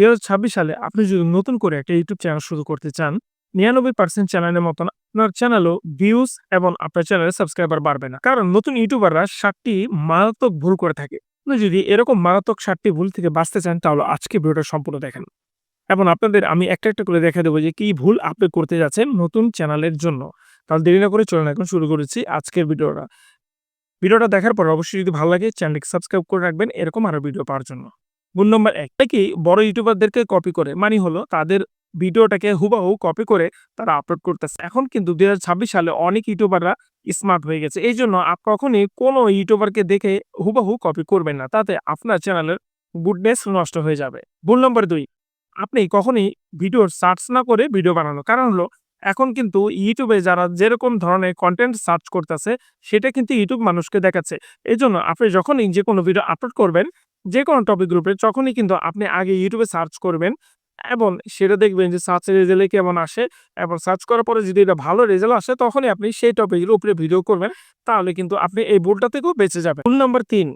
দুই হাজার ছাব্বিশ সালে আপনি যদি নতুন করে একটা ইউটিউব চ্যানেল শুরু করতে চান, নিরানব্বই পার্সেন্ট চ্যানেলের মতন আপনার চ্যানেলও ভিউজ এবং আপনার চ্যানেলের সাবস্ক্রাইবার বাড়বে না। কারণ নতুন ইউটিউবাররা ষাটটি মারাত্মক ভুল করে থাকে। আপনি যদি এরকম মারাত্মক ষাটটি ভুল থেকে বাঁচতে চান, তাহলে আজকে ভিডিওটা সম্পূর্ণ দেখেন। এবং আপনাদের আমি একটা একটা করে দেখা দেবো যে কি ভুল আপনি করতে যাচ্ছেন নতুন চ্যানেলের জন্য। তাহলে দেরি না করে চলুন এখন শুরু করেছি আজকের ভিডিওটা। ভিডিওটা দেখার পর অবশ্যই যদি ভালো লাগে চ্যানেলকে সাবস্ক্রাইব করে রাখবেন। এরকম আরও ভিডিও পাওয়ার জন্য। ভুল নম্বর এক। কি বড় ইউটিউবারদেরকে কপি করে মানে হলো তাদের ভিডিওটাকে হুবাহু কপি করে তারা আপলোড করতেছে। এখন কিন্তু দুই হাজার ছাব্বিশ সালে অনেক ইউটিউবাররা স্মার্ট হয়ে গেছে। এই জন্য আপ কখনই কোনো ইউটিউবারকে দেখে হুবাহু কপি করবেন না। তাতে আপনার চ্যানেলের গুডনেস নষ্ট হয়ে যাবে। ভুল নম্বর দুই, আপনি কখনই ভিডিওর সার্চ না করে ভিডিও বানানো। কারণ হলো এখন কিন্তু ইউটিউবে যারা যেরকম ধরনের কন্টেন্ট সার্চ করতেছে, সেটা কিন্তু ইউটিউব মানুষকে দেখাচ্ছে। এই জন্য আপনি যখনই যে কোনো ভিডিও আপলোড করবেন যে কোনো টপিক গ্রুপে যখনই কিন্তু আপনি আগে ইউটিউবে সার্চ করবেন এবং সেটা দেখবেন যে সার্চ রেজাল্টে কেমন আসে এবং সার্চ করার পরে যদি এটা ভালো রেজাল্ট আসে তখনই আপনি সেই টপিকের উপরে ভিডিও করবেন, তাহলে কিন্তু আপনি এই ভুলটা থেকেও বেঁচে যাবেন। ভুল নম্বর তিন,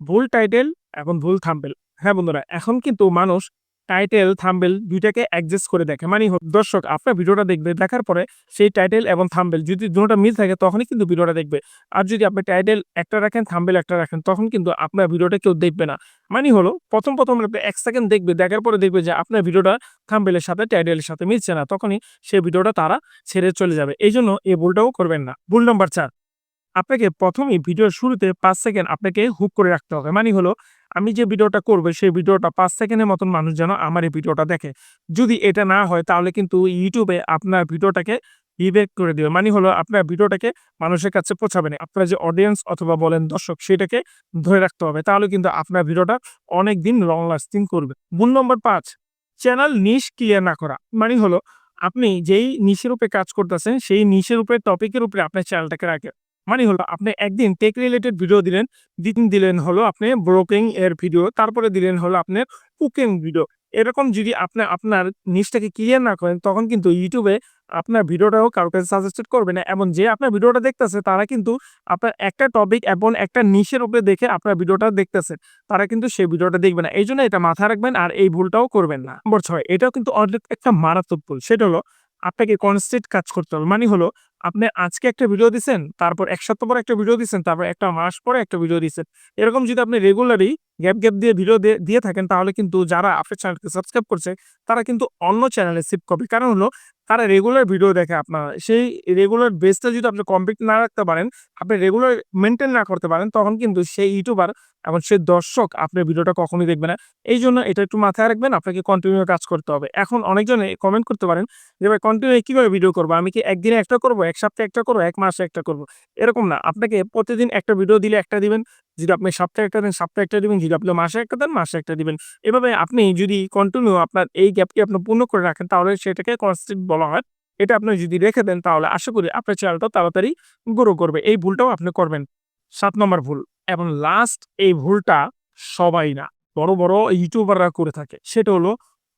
ভুল টাইটেল এবং ভুল থাম্পেল হ্যাঁ বন্ধুরা, এখন কিন্তু মানুষ টাইটেল থাম্বেল দুইটাকে অ্যাডজাস্ট করে দেখে। মানে দর্শক, আপনার ভিডিওটা দেখবে, দেখার পরে সেই টাইটেল এবং থাম্বেল যদি দুটোটা মিল থাকে, তখনই কিন্তু ভিডিওটা দেখবে। আর যদি আপনি টাইটেল একটা রাখেন থাম্বেল একটা রাখেন, তখন কিন্তু আপনার ভিডিওটা কেউ দেখবে না। মানে হলো, প্রথম প্রথম আপনি এক সেকেন্ড দেখবে, দেখার পরে দেখবে যে আপনার ভিডিওটা থাম্বেলের সাথে টাইটেলের সাথে মিলছে না, তখনই সেই ভিডিওটা তারা ছেড়ে চলে যাবে। এই জন্য এই ভুলটাও করবেন না। ভুল নম্বর চার আপনাকে প্রথমেই ভিডিওর শুরুতে পাঁচ সেকেন্ড আপনাকে হুক করে রাখতে হবে। মানে হলো, আমি যে ভিডিওটা করব, সেই ভিডিওটা পাঁচ সেকেন্ডের মতন মানুষ যেন আমার এই ভিডিওটা দেখে। যদি এটা না হয়, তাহলে কিন্তু ইউটিউবে আপনার ভিডিওটাকে রিভেক্ট করে দিবে। মানে হলো, আপনার ভিডিওটাকে মানুষের কাছে পৌঁছাবে না। আপনার যে অডিয়েন্স অথবা বলেন দর্শক, সেটাকে ধরে রাখতে হবে। তাহলে কিন্তু আপনার ভিডিওটা অনেক দিন লং লাস্টিং করবে। ভুল নম্বর পাঁচ চ্যানেল নিশ ক্লিয়ার না করা। মানে হলো, আপনি যেই নিশের উপরে কাজ করতেছেন, সেই নিশের উপরে টপিকের উপরে আপনার চ্যানেলটাকে রাখে। মানে হলো আপনি একদিন টেক রিলেটেড ভিডিও দিলেন দ্বিতীয় দিলেন হলো আপনি ব্রোকিং এর ভিডিও তারপরে দিলেন হলো আপনার কুকিং ভিডিও এরকম যদি আপনি আপনার নিচটাকে ক্লিয়ার না করেন, তখন কিন্তু ইউটিউবে আপনার ভিডিওটাও কারও কাছে সাজেস্টেড করবে না। এবং যে আপনার ভিডিওটা দেখতেছে, তারা কিন্তু আপনার একটা টপিক এবং একটা নিশের উপরে দেখে আপনার ভিডিওটা দেখতেছে, তারা কিন্তু সেই ভিডিওটা দেখবে না। এই জন্য এটা মাথায় রাখবেন আর এই ভুলটাও করবেন না। নম্বর ছয়, এটাও কিন্তু অনেক একটা মারাত্মক ভুল। সেটা হলো আপনাকে কনস্ট্যান্ট কাজ করতে হবে। মানে হলো আপনি আজকে একটা ভিডিও দিচ্ছেন তারপর এক সপ্তাহ পর একটা ভিডিও দিচ্ছেন তারপর একটা মাস পরে একটা ভিডিও দিচ্ছেন এরকম যদি আপনি রেগুলারই গ্যাপ গ্যাপ দিয়ে ভিডিও দিয়ে থাকেন, তাহলে কিন্তু যারা আপনার চ্যানেলকে সাবস্ক্রাইব করছে, তারা কিন্তু অন্য চ্যানেলে শিফট করবে। কারণ হলো, তারা রেগুলার ভিডিও দেখে আপনার, সেই রেগুলার বেসটা যদি আপনি কমপ্লিট না রাখতে পারেন, আপনি রেগুলার মেনটেন না করতে পারেন, তখন কিন্তু সেই ইউটিউবার এবং সেই দর্শক আপনার ভিডিওটা কখনোই দেখবে না। এই জন্য এটা একটু মাথায় রাখবেন, আপনাকে কন্টিনিউ কাজ করতে হবে। এখন অনেকজনে কমেন্ট করতে পারেন যে, ভাই কন্টিনিউ কীভাবে ভিডিও করব? আমি কি একদিনে একটা করব? এক সপ্তাহে একটা করব, এক মাসে একটা করব। এরকম না। আপনাকে প্রতিদিন একটা ভিডিও দিলে একটা দিবেন। যদি আপনি সপ্তাহে একটা দেন, সপ্তাহে একটা দিবেন। যদি আপনি মাসে একটা দেন, মাসে একটা দিবেন। এভাবে আপনি যদি কন্টিনিউ আপনার এই গ্যাপকে আপনি পূর্ণ করে রাখেন, তাহলে সেটাকে কনস্ট্যান্ট বলা হয়। এটা আপনি যদি রেখে দেন, তাহলে আশা করি আপনার চ্যানেলটা তাড়াতাড়ি গ্রো করবে। এই ভুলটাও আপনি করবেন। সাত নম্বর ভুল। এবং লাস্ট এই ভুলটা সবাই না, বড় বড় ইউটিউবাররা করে থাকে। সেটা হলো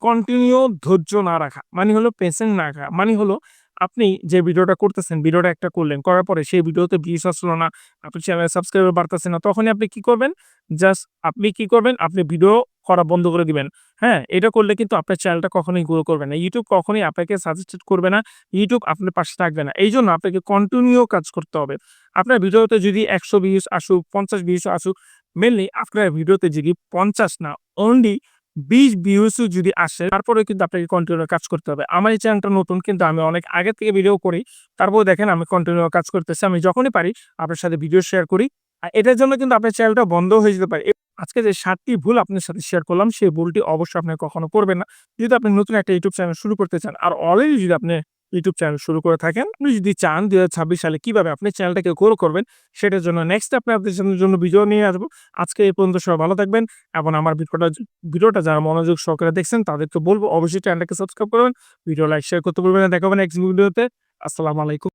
কন্টিনিউ ধৈর্য না রাখা। মানে হলো পেশেন্ট না রাখা। মানে হলো আপনি যে ভিডিওটা করতেছেন, ভিডিওটা একটা করলেন, করার পরে সেই ভিডিওতে ভিউস আসলো না, আপনার চ্যানেল সাবস্ক্রাইবার বাড়তেছে না, তখনই আপনি কি করবেন? জাস্ট আপনি কি করবেন? আপনি ভিডিও করা বন্ধ করে দিবেন। হ্যাঁ এটা করলে কিন্তু আপনার চ্যানেলটা কখনোই গ্রো করবে না। ইউটিউব কখনোই আপনাকে সাজেস্টেড করবে না ইউটিউব আপনার পাশে থাকবে না। এই জন্য আপনাকে কন্টিনিউ কাজ করতে হবে। আপনার ভিডিওতে যদি একশো ভিউস আসুক, পঞ্চাশ ভিউস আসুক মেনলি আপনার ভিডিওতে যদি পঞ্চাশ না অনলি বিশ ভিউসও যদি আসে তারপরে কিন্তু আপনাকে কন্টিনিউ কাজ করতে হবে। আমার এই চ্যানেলটা নতুন, কিন্তু আমি অনেক আগে থেকে ভিডিও করি। তারপরে দেখেন আমি কন্টিনিউ কাজ করতেছি। আমি যখনই পারি, আপনার সাথে ভিডিও শেয়ার করি। আর এটার জন্য কিন্তু আপনার চ্যানেলটা বন্ধ হয়ে যেতে পারে। আজকে যে সাতটি ভুল আপনার সাথে শেয়ার করলাম, সেই ভুলটি অবশ্যই আপনি কখনো করবেন না। যদি আপনি নতুন একটা ইউটিউব চ্যানেল শুরু করতে চান, আর অলরেডি যদি আপনি ইউটিউব চ্যানেল শুরু করে থাকেন। আপনি যদি চান দুই হাজার ছাব্বিশ সালে কীভাবে আপনি চ্যানেলটাকে গ্রো করবেন, সেটার জন্য নেক্সট আপনি আপনাদের জন্য ভিডিও নিয়ে আসব। আজকে এই পর্যন্ত সবাই ভালো থাকবেন এবং আমার ভিডিওটা ভিডিওটা যারা মনোযোগ সহকারে দেখছেন তাদেরকে বলব, অবশ্যই চ্যানেলটাকে সাবস্ক্রাইব করবেন ভিডিও লাইক শেয়ার করতে বলবেন দেখাবেন নেক্সট ভিডিওতে আসসালামু আলাইকুম।